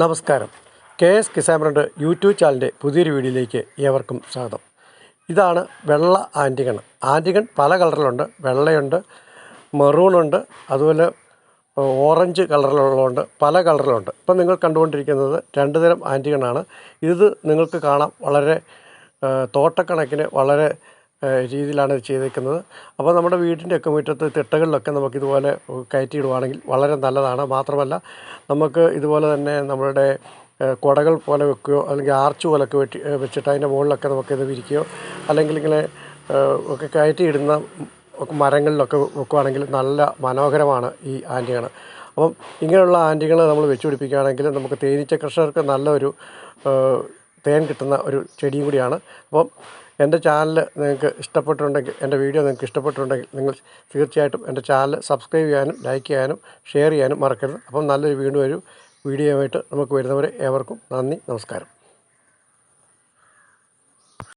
നമസ്കാരം. K S കിസാമറിന്റെ YouTube ചാനലിന്റെ പുതിയൊരു വീഡിയോയിലേക്ക് ഏവർക്കും സ്വാഗതം. ഇതാണ് വെള്ള ആന്റിഗൺ ആന്റിഗൺ പല കളറിലുണ്ട്. വെള്ളയുണ്ട് മെറൂണുണ്ട് അതുപോലെ ഓറഞ്ച് കളറിലുള്ളതുണ്ട് പല കളറിലുണ്ട്. ഇപ്പം നിങ്ങൾ കണ്ടുകൊണ്ടിരിക്കുന്നത് രണ്ട് തരം ആന്റിഗണാണ് ഇത് നിങ്ങൾക്ക് കാണാം വളരെ തോട്ടക്കണക്കിന് വളരെ രീതിയിലാണ് ഇത് ചെയ്തേക്കുന്നത്. അപ്പോൾ നമ്മുടെ വീടിന്റെ ഒക്കെ മുറ്റത്ത് തിട്ടകളിലൊക്കെ നമുക്കിതുപോലെ കയറ്റിയിടുവാണെങ്കിൽ വളരെ നല്ലതാണ്. മാത്രമല്ല നമുക്ക് ഇതുപോലെ തന്നെ നമ്മുടെ കുടകൾ പോലെ വെക്കുകയോ അല്ലെങ്കിൽ ആർച്ച് പോലൊക്കെ വെട്ടി വെച്ചിട്ട് അതിന്റെ മുകളിലൊക്കെ നമുക്കിത് വിരിക്കുകയോ അല്ലെങ്കിൽ ഇങ്ങനെ ഒക്കെ കയറ്റിയിടുന്ന മരങ്ങളിലൊക്കെ വെക്കുകയാണെങ്കിൽ നല്ല മനോഹരമാണ് ഈ ആന്റികൾ അപ്പം ഇങ്ങനെയുള്ള ആന്റികൾ നമ്മൾ വെച്ച് പിടിപ്പിക്കുകയാണെങ്കിൽ നമുക്ക് തേനീച്ച കർഷകർക്ക് നല്ലൊരു തേൻ കിട്ടുന്ന ഒരു ചെടിയും കൂടിയാണ്. അപ്പം എന്റെ ചാനൽ നിങ്ങൾക്ക് ഇഷ്ടപ്പെട്ടിട്ടുണ്ടെങ്കിൽ എന്റെ വീഡിയോ നിങ്ങൾക്ക് ഇഷ്ടപ്പെട്ടിട്ടുണ്ടെങ്കിൽ നിങ്ങൾ തീർച്ചയായിട്ടും എന്റെ ചാനൽ സബ്സ്ക്രൈബ് ചെയ്യാനും ലൈക്ക് ചെയ്യാനും ഷെയർ ചെയ്യാനും മറക്കരുത്. അപ്പം നല്ലൊരു വീണ്ടും ഒരു വീഡിയോയുമായിട്ട് നമുക്ക് വരുന്നവരെ ഏവർക്കും നന്ദി നമസ്കാരം.